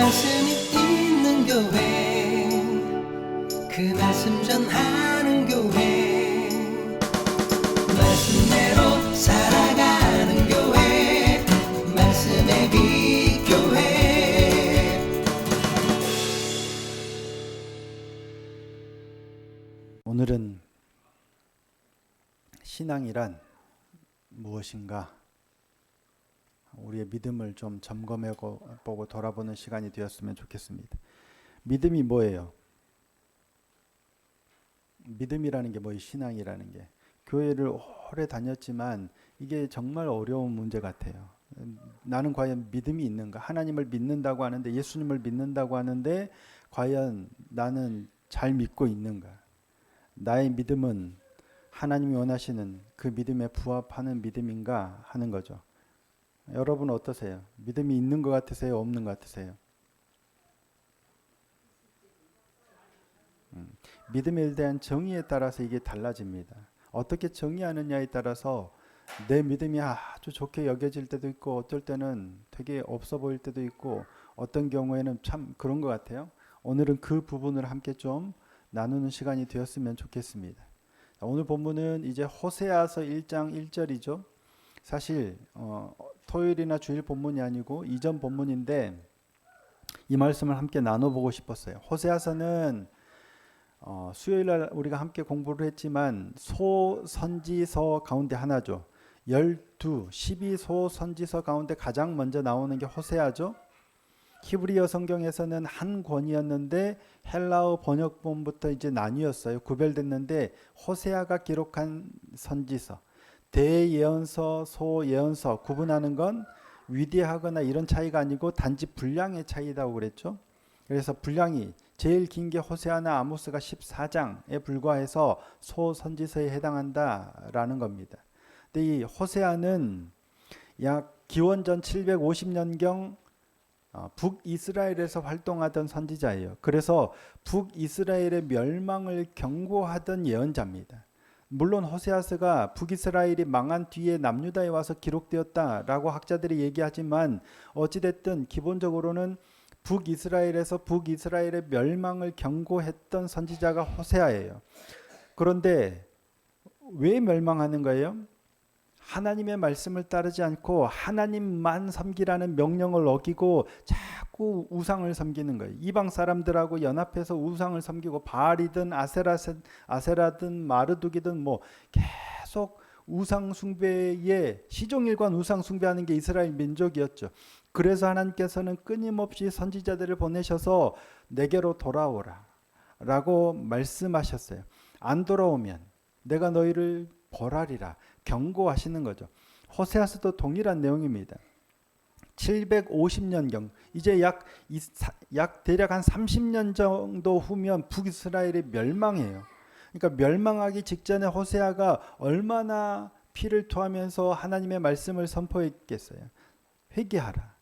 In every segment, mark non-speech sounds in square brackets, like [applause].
말씀이 있는 교회. 그 말씀 전하는 교회. 말씀대로 살아가는 교회. 말씀의 빛 교회 오늘은 신앙이란 무엇인가 우리의 믿음을 좀 점검해 보고 돌아보는 시간이 되었으면 좋겠습니다. 믿음이 뭐예요? 믿음이라는 게 뭐예요? 신앙이라는 게 교회를 오래 다녔지만 이게 정말 어려운 문제 같아요. 음, 나는 과연 믿음이 있는가? 하나님을 믿는다고 하는데 예수님을 믿는다고 하는데 과연 나는 잘 믿고 있는가? 나의 믿음은 하나님이 원하시는 그 믿음에 부합하는 믿음인가 하는 거죠. 여러분 어떠세요? 믿음이 있는 것 같으세요? 없는 것 같으세요? 음, 믿음에 대한 정의에 따라서 이게 달라집니다. 어떻게 정의하느냐에 따라서 내 믿음이 아주 좋게 여겨질 때도 있고 어떨 때는 되게 없어 보일 때도 있고 어떤 경우에는 참 그런 것 같아요. 오늘은 그 부분을 함께 좀 나누는 시간이 되었으면 좋겠습니다. 오늘 본문은 이제 호세아서 1장 1절이죠. 사실 어, 토요일이나 주일 본문이 아니고 이전 본문인데 이 말씀을 함께 나눠보고 싶었어요. 호세아서는 어, 수요일 날 우리가 함께 공부를 했지만 소선지서 가운데 하나죠. 12, 12소 선지서 가운데 가장 먼저 나오는 게 호세아죠. 히브리어 성경에서는 한 권이었는데 헬라어 번역본부터 이제 나뉘었어요. 구별됐는데 호세아가 기록한 선지서, 대예언서, 소예언서 구분하는 건 위대하거나 이런 차이가 아니고 단지 분량의 차이다고 그랬죠. 그래서 분량이 제일 긴 게 호세아나 아모스가 14장에 불과해서 소선지서에 해당한다라는 겁니다. 근데 이 호세아는 약 기원전 750년경 어, 북이스라엘에서 활동하던 선지자예요. 그래서 북이스라엘의 멸망을 경고하던 예언자입니다. 물론 호세아스가 북이스라엘이 망한 뒤에 남유다에 와서 기록되었다라고 학자들이 얘기하지만 어찌됐든 기본적으로는 북이스라엘에서 북이스라엘의 멸망을 경고했던 선지자가 호세아예요. 그런데 왜 멸망하는 거예요? 하나님의 말씀을 따르지 않고 하나님만 섬기라는 명령을 어기고 자꾸 우상을 섬기는 거예요. 이방 사람들하고 연합해서 우상을 섬기고 바알이든 아세라든 아세라 든 마르둑이든 뭐 계속 우상 숭배에 시종일관 우상 숭배하는 게 이스라엘 민족이었죠. 그래서 하나님께서는 끊임없이 선지자들을 보내셔서 내게로 돌아오라 라고 말씀하셨어요. 안 돌아오면 내가 너희를 벌하리라. 경고하시는 거죠. 호세아서도 동일한 내용입니다. 750년경 이제 약, 약 대략 한 30년 정도 후면 북이스라엘이 멸망해요. 그러니까 멸망하기 직전에 호세아가 얼마나 피를 토하면서 하나님의 말씀을 선포했겠어요. 회개하라.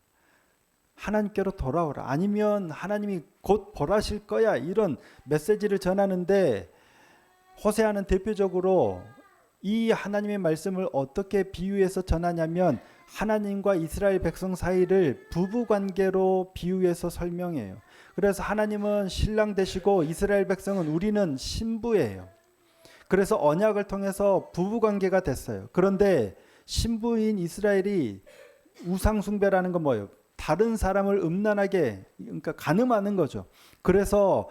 하나님께로 돌아오라. 아니면 하나님이 곧 벌하실 거야. 이런 메시지를 전하는데 호세아는 대표적으로 이 하나님의 말씀을 어떻게 비유해서 전하냐면 하나님과 이스라엘 백성 사이를 부부 관계로 비유해서 설명해요. 그래서 하나님은 신랑 되시고 이스라엘 백성은 우리는 신부예요. 그래서 언약을 통해서 부부 관계가 됐어요. 그런데 신부인 이스라엘이 우상 숭배라는 건 뭐예요? 다른 사람을 음란하게 그러니까 가늠하는 거죠. 그래서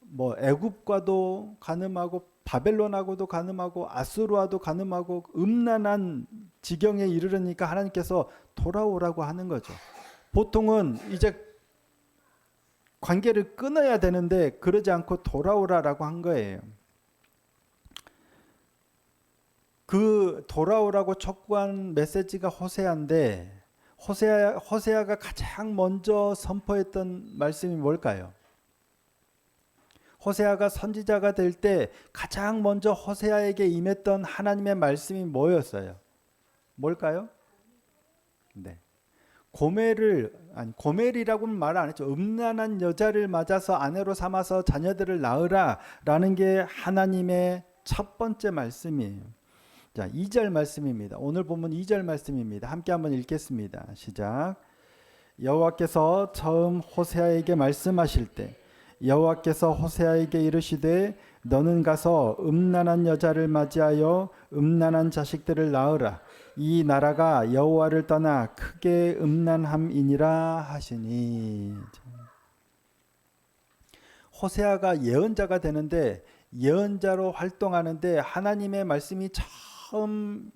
뭐 애굽과도 가늠하고 바벨론하고도 가늠하고 아수르와도 가늠하고 음란한 지경에 이르르니까 하나님께서 돌아오라고 하는 거죠. 보통은 이제 관계를 끊어야 되는데 그러지 않고 돌아오라라고 한 거예요. 그 돌아오라고 촉구한 메시지가 호세아인데 호세아 호세아가 가장 먼저 선포했던 말씀이 뭘까요? 호세아가 선지자가 될 때 가장 먼저 호세아에게 임했던 하나님의 말씀이 뭐였어요? 뭘까요? 네. 고멜을 아니 고멜이라고는 말 안 했죠. 음란한 여자를 맞아서 아내로 삼아서 자녀들을 낳으라라는 게 하나님의 첫 번째 말씀이에요. 자, 2절 말씀입니다. 오늘 보면 2절 말씀입니다. 함께 한번 읽겠습니다. 시작. 여호와께서 처음 호세아에게 말씀하실 때 여호와께서 호세아에게 이르시되 너는 가서 음란한 여자를 맞이하여 음란한 자식들을 낳으라 이 나라가 여호와를 떠나 크게 음란함이니라 하시니 호세아가 예언자가 되는데 예언자로 활동하는데 하나님의 말씀이 처음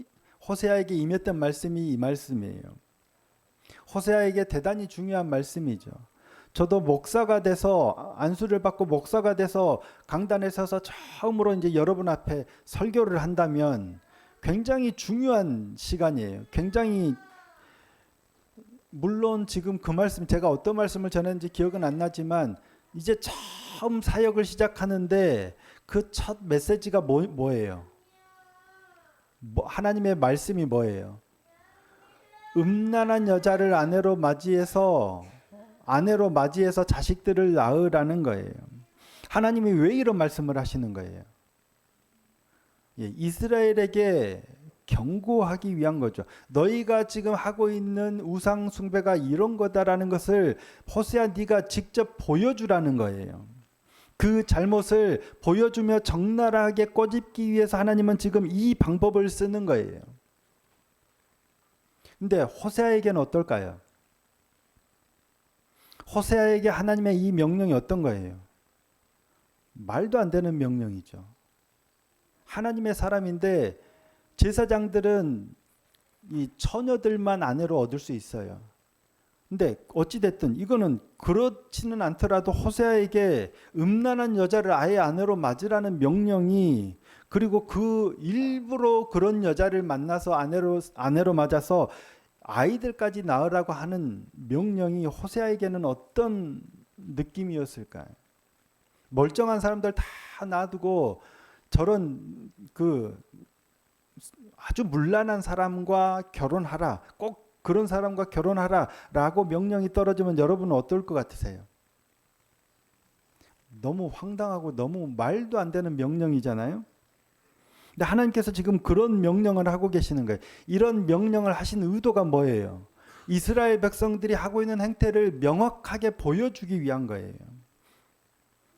호세아에게 임했던 말씀이 이 말씀이에요. 호세아에게 대단히 중요한 말씀이죠. 저도 목사가 돼서 안수를 받고 목사가 돼서 강단에 서서 처음으로 이제 여러분 앞에 설교를 한다면 굉장히 중요한 시간이에요. 굉장히 물론 지금 그 말씀 제가 어떤 말씀을 전했는지 기억은 안 나지만 이제 처음 사역을 시작하는데 그 첫 메시지가 뭐, 뭐예요? 뭐, 하나님의 말씀이 뭐예요? 음란한 여자를 아내로 맞이해서 아내로 맞이해서 자식들을 낳으라는 거예요. 하나님이 왜 이런 말씀을 하시는 거예요? 예, 이스라엘에게 경고하기 위한 거죠. 너희가 지금 하고 있는 우상 숭배가 이런 거다라는 것을 호세아 네가 직접 보여주라는 거예요. 그 잘못을 보여주며 적나라하게 꼬집기 위해서 하나님은 지금 이 방법을 쓰는 거예요. 근데 호세아에게는 어떨까요? 호세아에게 하나님의 이 명령이 어떤 거예요? 말도 안 되는 명령이죠. 하나님의 사람인데 제사장들은 이 처녀들만 아내로 얻을 수 있어요. 근데 어찌 됐든 이거는 그렇지는 않더라도 호세아에게 음란한 여자를 아예 아내로 맞으라는 명령이 그리고 그 일부러 그런 여자를 만나서 아내로 아내로 맞아서 아이들까지 낳으라고 하는 명령이 호세아에게는 어떤 느낌이었을까요? 멀쩡한 사람들 다 놔두고 저런 그 아주 문란한 사람과 결혼하라. 꼭 그런 사람과 결혼하라라고 명령이 떨어지면 여러분은 어떨 것 같으세요? 너무 황당하고 너무 말도 안 되는 명령이잖아요. 근데 하나님께서 지금 그런 명령을 하고 계시는 거예요. 이런 명령을 하신 의도가 뭐예요? 이스라엘 백성들이 하고 있는 행태를 명확하게 보여주기 위한 거예요.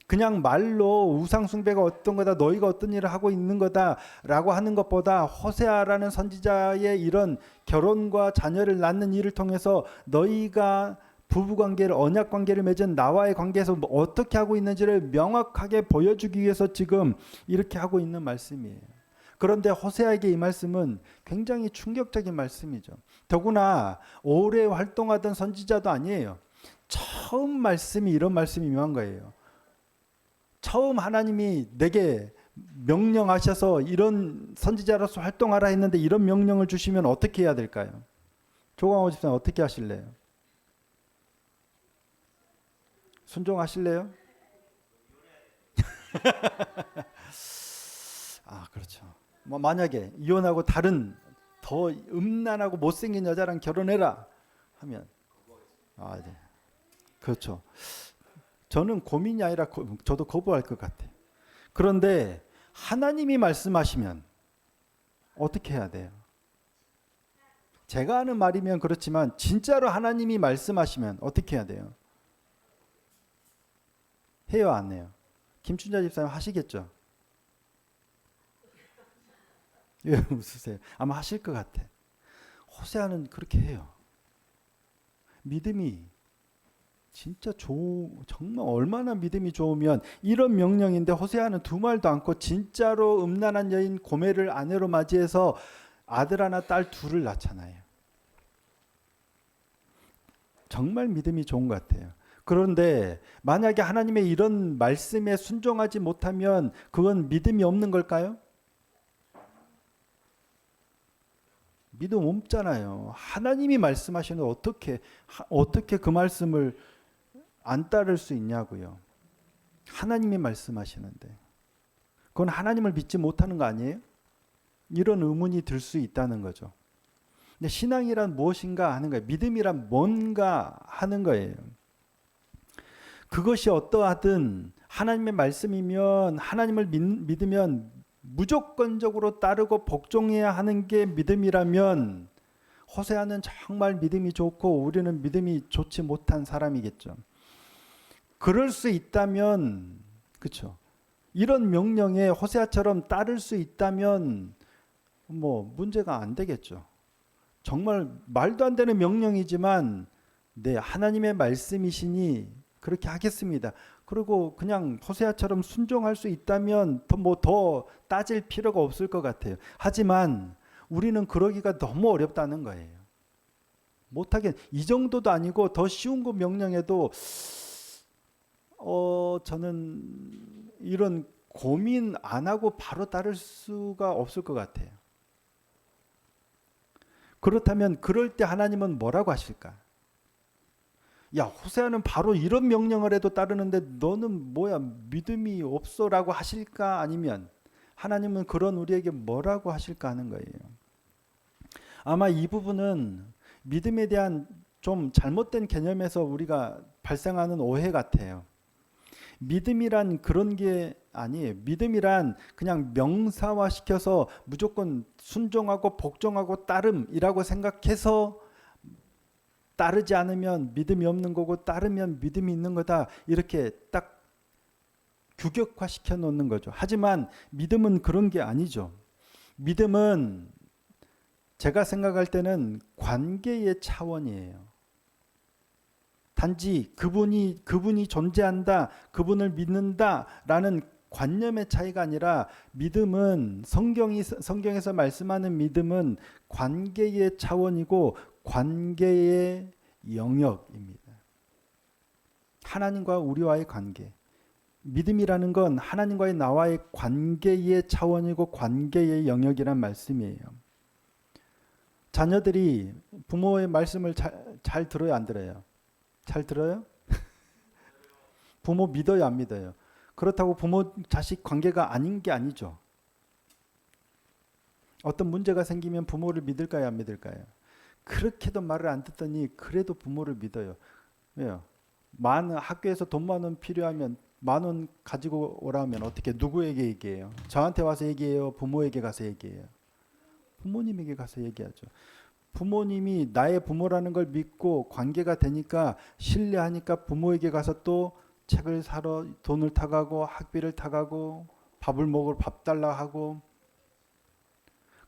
그냥 말로 우상 숭배가 어떤 거다 너희가 어떤 일을 하고 있는 거다라고 하는 것보다 호세아라는 선지자의 이런 결혼과 자녀를 낳는 일을 통해서 너희가 부부 관계를 언약 관계를 맺은 나와의 관계에서 뭐 어떻게 하고 있는지를 명확하게 보여주기 위해서 지금 이렇게 하고 있는 말씀이에요. 그런데 호세아에게 이 말씀은 굉장히 충격적인 말씀이죠. 더구나 오래 활동하던 선지자도 아니에요. 처음 말씀이 이런 말씀이 임한 거예요. 처음 하나님이 내게 명령하셔서 이런 선지자로서 활동하라 했는데 이런 명령을 주시면 어떻게 해야 될까요? 조광호 집사님 어떻게 하실래요? 순종하실래요? [laughs] 아 그렇죠. 뭐 만약에 이혼하고 다른 더 음란하고 못생긴 여자랑 결혼해라 하면 아 네. 그렇죠. 저는 고민이 아니라 고, 저도 거부할 것 같아요. 그런데 하나님이 말씀하시면 어떻게 해야 돼요? 제가 하는 말이면 그렇지만 진짜로 하나님이 말씀하시면 어떻게 해야 돼요? 해요 안 해요? 김춘자 집사님 하시겠죠? 왜 [laughs] 웃으세요? 아마 하실 것 같아. 호세아는 그렇게 해요. 믿음이 진짜 좋 정말 얼마나 믿음이 좋으면 이런 명령인데 호세아는 두 말도 않고 진짜로 음란한 여인 고멜을 아내로 맞이해서 아들 하나 딸 둘을 낳잖아요. 정말 믿음이 좋은 것 같아요. 그런데 만약에 하나님의 이런 말씀에 순종하지 못하면 그건 믿음이 없는 걸까요? 믿음 없잖아요. 하나님이 말씀하시는 어떻게 어떻게 그 말씀을 안 따를 수 있냐고요. 하나님이 말씀하시는데 그건 하나님을 믿지 못하는 거 아니에요? 이런 의문이 들 수 있다는 거죠. 근데 신앙이란 무엇인가 하는 거예요. 믿음이란 뭔가 하는 거예요. 그것이 어떠하든 하나님의 말씀이면 하나님을 믿, 믿으면 무조건적으로 따르고 복종해야 하는 게 믿음이라면 호세아는 정말 믿음이 좋고 우리는 믿음이 좋지 못한 사람이겠죠. 그럴 수 있다면 그렇죠. 이런 명령에 호세아처럼 따를 수 있다면 뭐 문제가 안 되겠죠. 정말 말도 안 되는 명령이지만 네 하나님의 말씀이시니 그렇게 하겠습니다. 그리고 그냥 호세아처럼 순종할 수 있다면 더 뭐 더 따질 필요가 없을 것 같아요. 하지만 우리는 그러기가 너무 어렵다는 거예요. 못하겠 이 정도도 아니고 더 쉬운 거 명령해도 어 저는 이런 고민 안 하고 바로 따를 수가 없을 것 같아요. 그렇다면 그럴 때 하나님은 뭐라고 하실까? 야 호세아는 바로 이런 명령을 해도 따르는데 너는 뭐야 믿음이 없어라고 하실까 아니면 하나님은 그런 우리에게 뭐라고 하실까 하는 거예요. 아마 이 부분은 믿음에 대한 좀 잘못된 개념에서 우리가 발생하는 오해 같아요. 믿음이란 그런 게 아니에요. 믿음이란 그냥 명사화 시켜서 무조건 순종하고 복종하고 따름이라고 생각해서 따르지 않으면 믿음이 없는 거고 따르면 믿음이 있는 거다. 이렇게 딱 규격화 시켜 놓는 거죠. 하지만 믿음은 그런 게 아니죠. 믿음은 제가 생각할 때는 관계의 차원이에요. 단지 그분이 그분이 존재한다, 그분을 믿는다라는 관념의 차이가 아니라 믿음은 성경이 성경에서 말씀하는 믿음은 관계의 차원이고 관계의 영역입니다. 하나님과 우리와의 관계. 믿음이라는 건 하나님과의 나와의 관계의 차원이고 관계의 영역이란 말씀이에요. 자녀들이 부모의 말씀을 잘, 잘 들어요, 안 들어요? 잘 들어요? [laughs] 부모 믿어요, 안 믿어요? 그렇다고 부모 자식 관계가 아닌 게 아니죠. 어떤 문제가 생기면 부모를 믿을까요, 안 믿을까요? 그렇게도 말을 안 듣더니 그래도 부모를 믿어요. 왜요? 만 학교에서 돈 만 원 필요하면 만 원 가지고 오라면 어떻게 누구에게 얘기해요? 저한테 와서 얘기해요. 부모에게 가서 얘기해요. 부모님에게 가서 얘기하죠. 부모님이 나의 부모라는 걸 믿고 관계가 되니까 신뢰하니까 부모에게 가서 또 책을 사러 돈을 타가고 학비를 타가고 밥을 먹으러 밥 달라 하고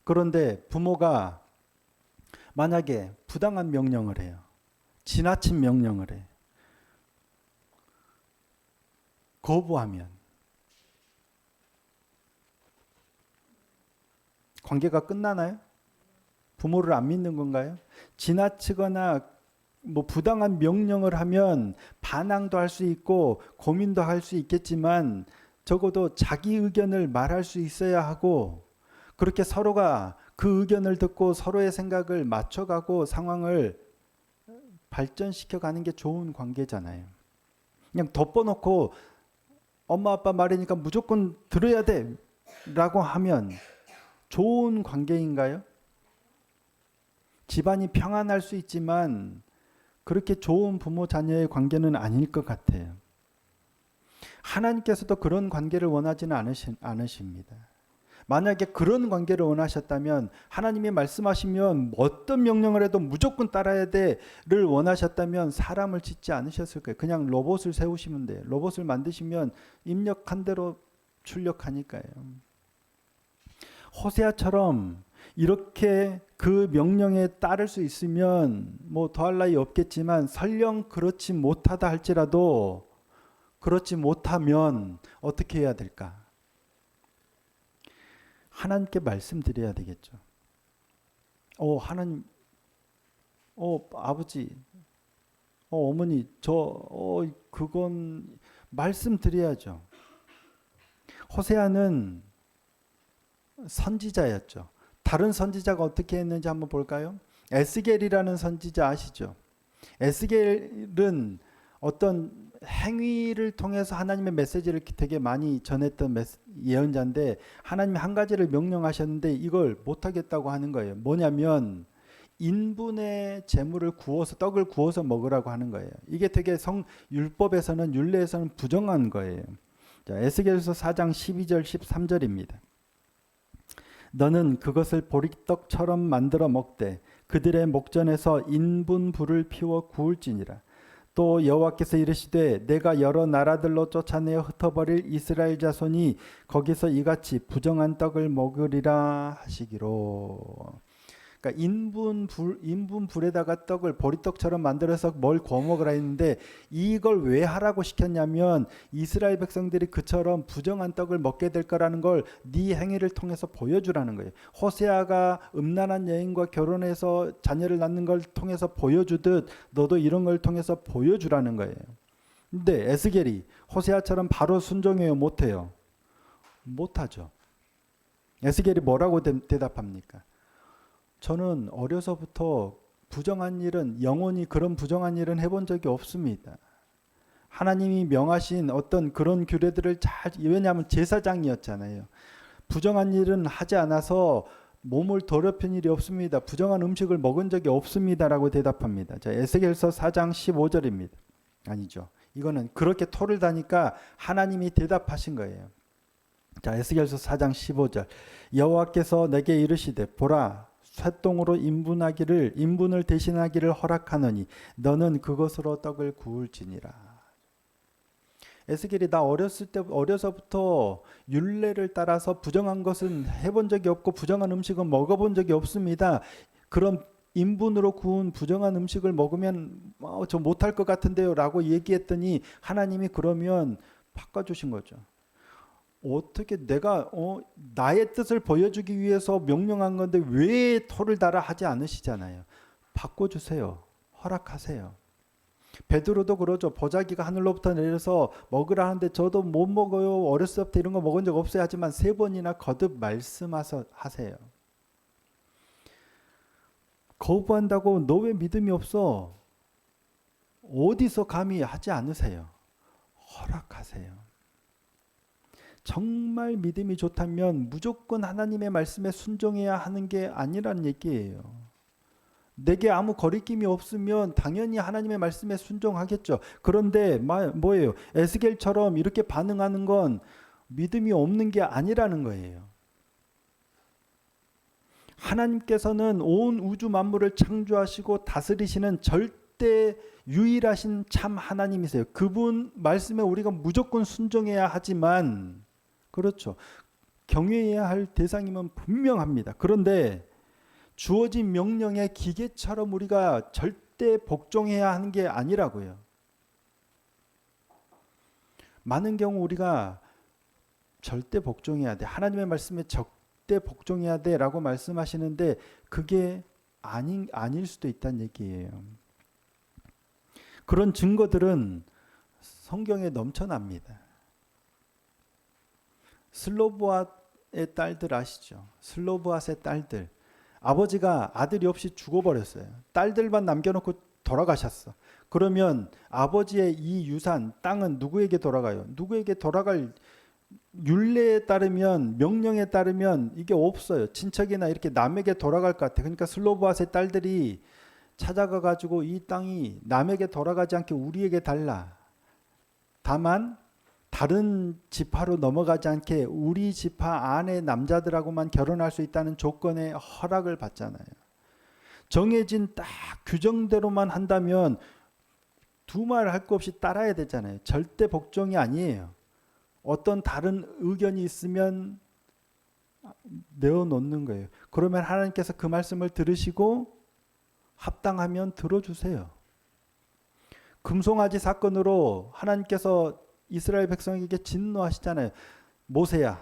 그런데 부모가 만약에 부당한 명령을 해요. 지나친 명령을 해. 거부하면 관계가 끝나나요? 부모를 안 믿는 건가요? 지나치거나 뭐 부당한 명령을 하면 반항도 할 수 있고 고민도 할 수 있겠지만 적어도 자기 의견을 말할 수 있어야 하고 그렇게 서로가 그 의견을 듣고 서로의 생각을 맞춰가고 상황을 발전시켜 가는 게 좋은 관계잖아요. 그냥 덮어놓고 엄마 아빠 말이니까 무조건 들어야 돼 라고 하면 좋은 관계인가요? 집안이 평안할 수 있지만 그렇게 좋은 부모 자녀의 관계는 아닐 것 같아요. 하나님께서도 그런 관계를 원하지는 않으십니다. 만약에 그런 관계를 원하셨다면 하나님이 말씀하시면 어떤 명령을 해도 무조건 따라야 돼를 원하셨다면 사람을 짓지 않으셨을 거예요. 그냥 로봇을 세우시면 돼요. 로봇을 만드시면 입력한 대로 출력하니까요. 호세아처럼 이렇게 그 명령에 따를 수 있으면 뭐 더할 나위 없겠지만 설령 그렇지 못하다 할지라도 그렇지 못하면 어떻게 해야 될까? 하나님께 말씀드려야 되겠죠. 어, 하나님, 어, 아버지, 어, 어머니, 저, 어, 그건 말씀드려야죠. 호세아는 선지자였죠. 다른 선지자가 어떻게 했는지 한번 볼까요? 에스겔이라는 선지자 아시죠? 에스겔은 어떤 행위를 통해서 하나님의 메시지를 되게 많이 전했던 예언자인데 하나님이 한 가지를 명령하셨는데 이걸 못하겠다고 하는 거예요. 뭐냐면 인분의 재물을 구워서 떡을 구워서 먹으라고 하는 거예요. 이게 되게 성 율법에서는 율례에서는 부정한 거예요. 자, 에스겔서 4장 12절 13절입니다. 너는 그것을 보리떡처럼 만들어 먹되 그들의 목전에서 인분 불을 피워 구울지니라. 또 여호와께서 이르시되 내가 여러 나라들로 쫓아내어 흩어버릴 이스라엘 자손이 거기서 이같이 부정한 떡을 먹으리라 하시기로. 그러니까 인분 불 인분 불에다가 떡을 보리떡처럼 만들어서 뭘 구워 먹으라 했는데 이걸 왜 하라고 시켰냐면 이스라엘 백성들이 그처럼 부정한 떡을 먹게 될 거라는 걸 네 행위를 통해서 보여주라는 거예요. 호세아가 음란한 여인과 결혼해서 자녀를 낳는 걸 통해서 보여주듯 너도 이런 걸 통해서 보여주라는 거예요. 근데 에스겔이 호세아처럼 바로 순종해요, 못해요? 못하죠. 에스겔이 뭐라고 대, 대답합니까? 저는 어려서부터 부정한 일은 영원히 그런 부정한 일은 해본 적이 없습니다. 하나님이 명하신 어떤 그런 규례들을 잘 왜냐하면 제사장이었잖아요. 부정한 일은 하지 않아서 몸을 더럽힌 일이 없습니다. 부정한 음식을 먹은 적이 없습니다라고 대답합니다. 자, 에스겔서 4장 15절입니다. 아니죠. 이거는 그렇게 토를 다니까 하나님이 대답하신 거예요. 자, 에스겔서 4장 15절. 여호와께서 내게 이르시되 보라 쇠똥으로 인분하기를 인분을 대신하기를 허락하노니 너는 그것으로 떡을 구울지니라. 에스겔이 나 어렸을 때 어려서부터 율례를 따라서 부정한 것은 해본 적이 없고 부정한 음식은 먹어본 적이 없습니다. 그런 인분으로 구운 부정한 음식을 먹으면 어, 저 못할 것 같은데요라고 얘기했더니 하나님이 그러면 바꿔 주신 거죠. 어떻게 내가 어, 나의 뜻을 보여주기 위해서 명령한 건데 왜 토를 달아 하지 않으시잖아요. 바꿔주세요. 허락하세요. 베드로도 그러죠. 보자기가 하늘로부터 내려서 먹으라 하는데 저도 못 먹어요. 어렸을 때부터 이런 거 먹은 적 없어요. 하지만 세 번이나 거듭 말씀하세요. 거부한다고 너 왜 믿음이 없어? 어디서 감히 하지 않으세요? 허락하세요. 정말 믿음이 좋다면 무조건 하나님의 말씀에 순종해야 하는 게 아니라는 얘기예요. 내게 아무 거리낌이 없으면 당연히 하나님의 말씀에 순종하겠죠. 그런데 뭐예요? 에스겔처럼 이렇게 반응하는 건 믿음이 없는 게 아니라는 거예요. 하나님께서는 온 우주 만물을 창조하시고 다스리시는 절대 유일하신 참 하나님이세요. 그분 말씀에 우리가 무조건 순종해야 하지만 그렇죠. 경외해야 할 대상임은 분명합니다. 그런데 주어진 명령에 기계처럼 우리가 절대 복종해야 하는 게 아니라고요. 많은 경우 우리가 절대 복종해야 돼. 하나님의 말씀에 절대 복종해야 돼 라고 말씀하시는데 그게 아닌 아닐 수도 있다는 얘기예요. 그런 증거들은 성경에 넘쳐납니다. 슬로브앗의 딸들 아시죠? 슬로브앗의 딸들. 아버지가 아들이 없이 죽어버렸어요. 딸들만 남겨놓고 돌아가셨어. 그러면 아버지의 이 유산, 땅은 누구에게 돌아가요? 누구에게 돌아갈 율례에 따르면 명령에 따르면 이게 없어요. 친척이나 이렇게 남에게 돌아갈 것 같아. 그러니까 슬로브앗의 딸들이 찾아가 가지고 이 땅이 남에게 돌아가지 않게 우리에게 달라. 다만 다른 지파로 넘어가지 않게 우리 지파 안의 남자들하고만 결혼할 수 있다는 조건의 허락을 받잖아요. 정해진 딱 규정대로만 한다면 두 말할거 없이 따라야 되잖아요. 절대 복종이 아니에요. 어떤 다른 의견이 있으면 내어놓는 거예요. 그러면 하나님께서 그 말씀을 들으시고 합당하면 들어주세요. 금송아지 사건으로 하나님께서 이스라엘 백성에게 진노하시잖아요. 모세야,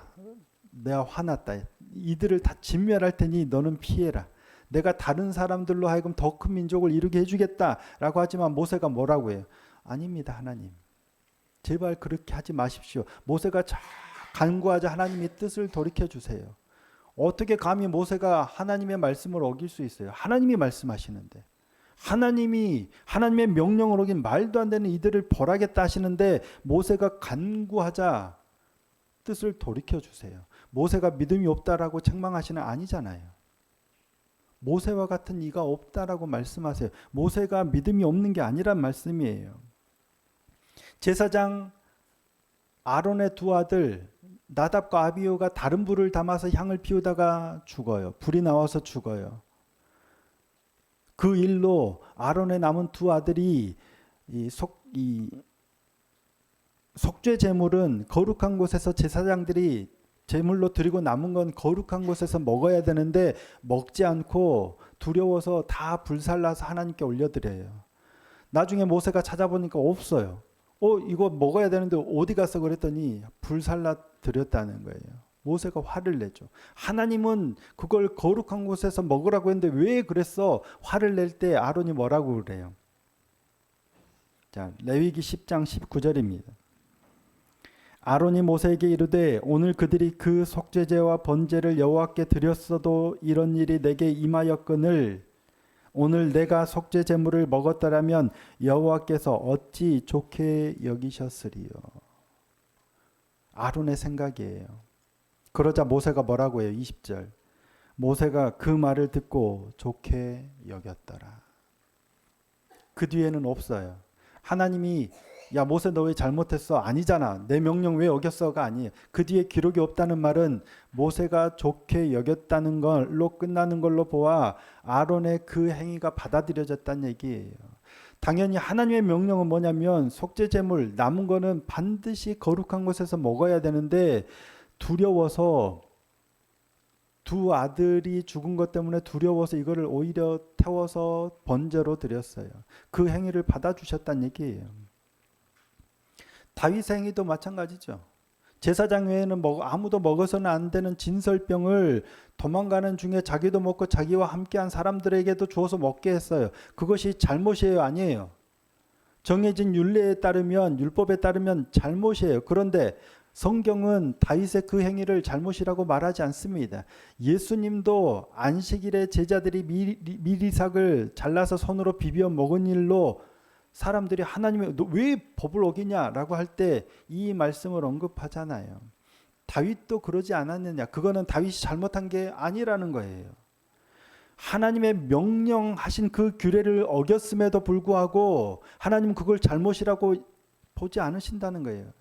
내가 화났다. 이들을 다 진멸할 테니 너는 피해라. 내가 다른 사람들로 하여금 더 큰 민족을 이루게 해주겠다라고 하지만 모세가 뭐라고 해요? 아닙니다, 하나님. 제발 그렇게 하지 마십시오. 모세가 자 간구하자 하나님의 뜻을 돌이켜 주세요. 어떻게 감히 모세가 하나님의 말씀을 어길 수 있어요? 하나님이 말씀하시는데. 하나님이 하나님의 명령을 어긴 말도 안 되는 이들을 벌하겠다 하시는데 모세가 간구하자 뜻을 돌이켜 주세요. 모세가 믿음이 없다라고 책망하시는 아니잖아요. 모세와 같은 이가 없다라고 말씀하세요. 모세가 믿음이 없는 게 아니란 말씀이에요. 제사장 아론의 두 아들 나답과 아비오가 다른 불을 담아서 향을 피우다가 죽어요. 불이 나와서 죽어요. 그 일로 아론의 남은 두 아들이 이 속 이 속죄 제물은 거룩한 곳에서 제사장들이 제물로 드리고 남은 건 거룩한 곳에서 먹어야 되는데 먹지 않고 두려워서 다 불살라서 하나님께 올려드려요. 나중에 모세가 찾아보니까 없어요. 어 이거 먹어야 되는데 어디 갔어 그랬더니 불살라 드렸다는 거예요. 모세가 화를 내죠. 하나님은 그걸 거룩한 곳에서 먹으라고 했는데 왜 그랬어? 화를 낼 때 아론이 뭐라고 그래요? 자, 레위기 10장 19절입니다. 아론이 모세에게 이르되 오늘 그들이 그 속죄제와 번제를 여호와께 드렸어도 이런 일이 내게 임하였거늘 오늘 내가 속죄 제물을 먹었더라면 여호와께서 어찌 좋게 여기셨으리요. 아론의 생각이에요. 그러자 모세가 뭐라고 해요? 20절. 모세가 그 말을 듣고 좋게 여겼더라. 그 뒤에는 없어요. 하나님이 야 모세 너 왜 잘못했어? 아니잖아. 내 명령 왜 어겼어가 아니에요. 그 뒤에 기록이 없다는 말은 모세가 좋게 여겼다는 걸로 끝나는 걸로 보아 아론의 그 행위가 받아들여졌다는 얘기예요. 당연히 하나님의 명령은 뭐냐면 속죄 제물 남은 거는 반드시 거룩한 곳에서 먹어야 되는데 두려워서 두 아들이 죽은 것 때문에 두려워서 이거를 오히려 태워서 번제로 드렸어요. 그 행위를 받아주셨다는 얘기예요. 다윗 행위도 마찬가지죠. 제사장 외에는 먹, 아무도 먹어서는 안 되는 진설병을 도망가는 중에 자기도 먹고 자기와 함께한 사람들에게도 주어서 먹게 했어요. 그것이 잘못이에요, 아니에요. 정해진 율례에 따르면 율법에 따르면 잘못이에요. 그런데 성경은 다윗의 그 행위를 잘못이라고 말하지 않습니다. 예수님도 안식일에 제자들이 미리, 미리삭을 잘라서 손으로 비벼 먹은 일로 사람들이 하나님의 너왜 법을 어기냐라고 할 때 이 말씀을 언급하잖아요. 다윗도 그러지 않았느냐? 그거는 다윗이 잘못한 게 아니라는 거예요. 하나님의 명령하신 그 규례를 어겼음에도 불구하고 하나님 그걸 잘못이라고 보지 않으신다는 거예요.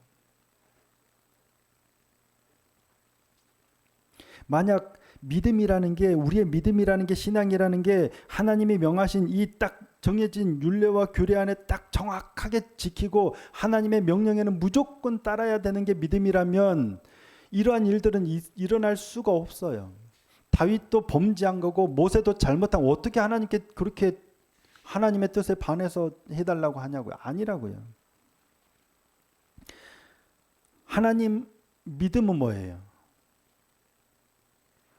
만약 믿음이라는 게 우리의 믿음이라는 게 신앙이라는 게 하나님이 명하신 이 딱 정해진 율례와 규례 안에 딱 정확하게 지키고 하나님의 명령에는 무조건 따라야 되는 게 믿음이라면 이러한 일들은 이, 일어날 수가 없어요. 다윗도 범죄한 거고 모세도 잘못한 어떻게 하나님께 그렇게 하나님의 뜻에 반해서 해달라고 하냐고요? 아니라고요. 하나님 믿음은 뭐예요?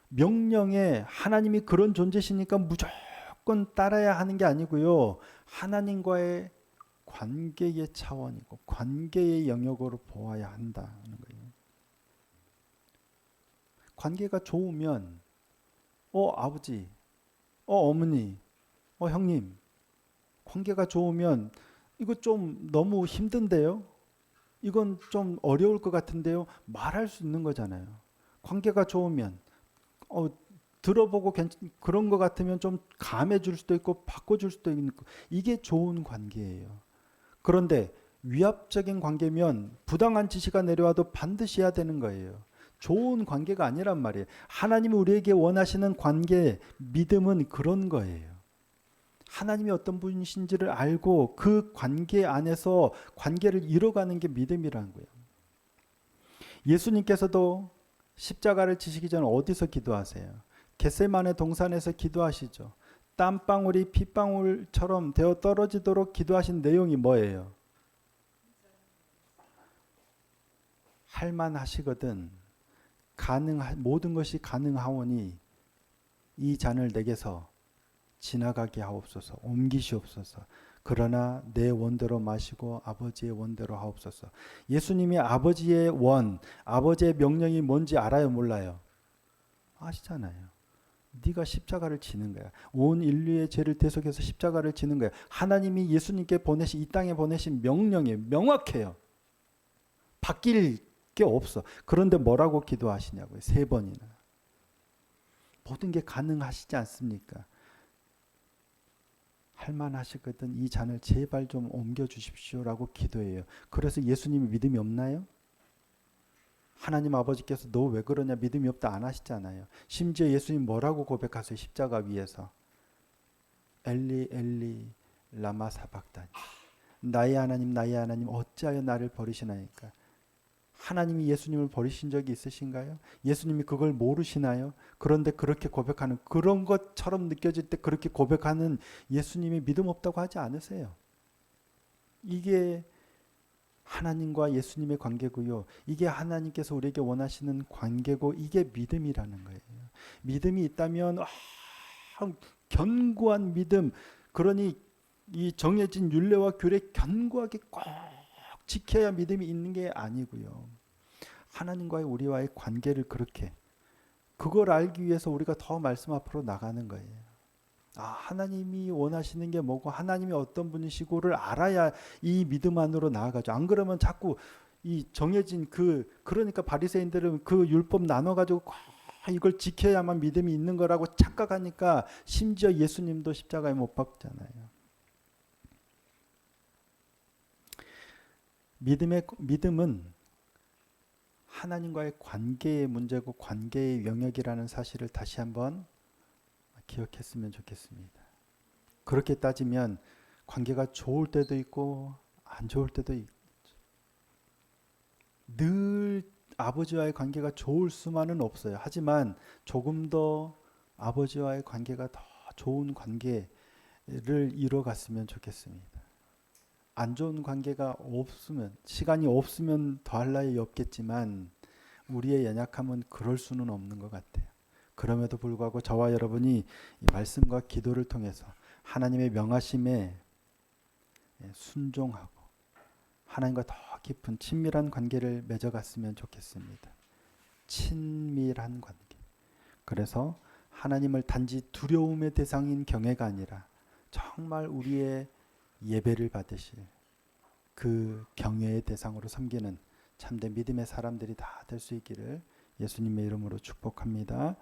명령에 하나님이 그런 존재시니까 무조건 따라야 하는 게 아니고요. 하나님과의 관계의 차원이고 관계의 영역으로 보아야 한다는 거예요. 관계가 좋으면 어 아버지, 어 어머니, 어 형님 관계가 좋으면 이거 좀 너무 힘든데요. 이건 좀 어려울 것 같은데요. 말할 수 있는 거잖아요. 관계가 좋으면 어, 들어보고 괜찮, 그런 것 같으면 좀 감해 줄 수도 있고 바꿔줄 수도 있고 이게 좋은 관계예요. 그런데 위압적인 관계면 부당한 지시가 내려와도 반드시 해야 되는 거예요. 좋은 관계가 아니란 말이에요. 하나님이 우리에게 원하시는 관계, 믿음은 그런 거예요. 하나님이 어떤 분이신지를 알고 그 관계 안에서 관계를 이뤄가는 게 믿음이라는 거예요. 예수님께서도 십자가를 지시기 전에 어디서 기도하세요? 겟세만의 동산에서 기도하시죠. 땀방울이 핏방울처럼 되어 떨어지도록 기도하신 내용이 뭐예요? 할만하시거든. 가능 모든 것이 가능하오니 이 잔을 내게서 지나가게 하옵소서. 옮기시옵소서. 그러나 내 원대로 마시고 아버지의 원대로 하옵소서. 예수님이 아버지의 원, 아버지의 명령이 뭔지 알아요, 몰라요? 아시잖아요. 네가 십자가를 지는 거야. 온 인류의 죄를 대속해서 십자가를 지는 거야. 하나님이 예수님께 보내신 이 땅에 보내신 명령이 명확해요. 바뀔 게 없어. 그런데 뭐라고 기도하시냐고요? 세 번이나. 모든 게 가능하시지 않습니까? 할만하시거든 이 잔을 제발 좀 옮겨 주십시오라고 기도해요. 그래서 예수님이 믿음이 없나요? 하나님 아버지께서 너 왜 그러냐 믿음이 없다 안 하시잖아요. 심지어 예수님 뭐라고 고백하세요? 십자가 위에서 엘리 엘리 라마 사박다니 나의 하나님 나의 하나님 어찌하여 나를 버리시나이까 하나님이 예수님을 버리신 적이 있으신가요? 예수님이 그걸 모르시나요? 그런데 그렇게 고백하는 그런 것처럼 느껴질 때 그렇게 고백하는 예수님이 믿음 없다고 하지 않으세요? 이게 하나님과 예수님의 관계고요. 이게 하나님께서 우리에게 원하시는 관계고 이게 믿음이라는 거예요. 믿음이 있다면 아, 견고한 믿음 그러니 이 정해진 율례와 규례 견고하게 꼭 지켜야 믿음이 있는 게 아니고요. 하나님과의 우리와의 관계를 그렇게 그걸 알기 위해서 우리가 더 말씀 앞으로 나가는 거예요. 아, 하나님이 원하시는 게 뭐고 하나님이 어떤 분이시고를 알아야 이 믿음 안으로 나아가죠. 안 그러면 자꾸 이 정해진 그 그러니까 바리새인들은 그 율법 나눠 가지고 이걸 지켜야만 믿음이 있는 거라고 착각하니까 심지어 예수님도 십자가에 못 박잖아요. 믿음의 믿음은 하나님과의 관계의 문제고 관계의 영역이라는 사실을 다시 한번 기억했으면 좋겠습니다. 그렇게 따지면 관계가 좋을 때도 있고 안 좋을 때도 있죠. 늘 아버지와의 관계가 좋을 수만은 없어요. 하지만 조금 더 아버지와의 관계가 더 좋은 관계를 이뤄갔으면 좋겠습니다. 안 좋은 관계가 없으면 시간이 없으면 더할 나위 없겠지만 우리의 연약함은 그럴 수는 없는 것 같아요. 그럼에도 불구하고 저와 여러분이 이 말씀과 기도를 통해서 하나님의 명하심에 순종하고 하나님과 더 깊은 친밀한 관계를 맺어갔으면 좋겠습니다. 친밀한 관계. 그래서 하나님을 단지 두려움의 대상인 경외가 아니라 정말 우리의 예배를 받으실 그 경외의 대상으로 섬기는 참된 믿음의 사람들이 다 될 수 있기를 예수님의 이름으로 축복합니다.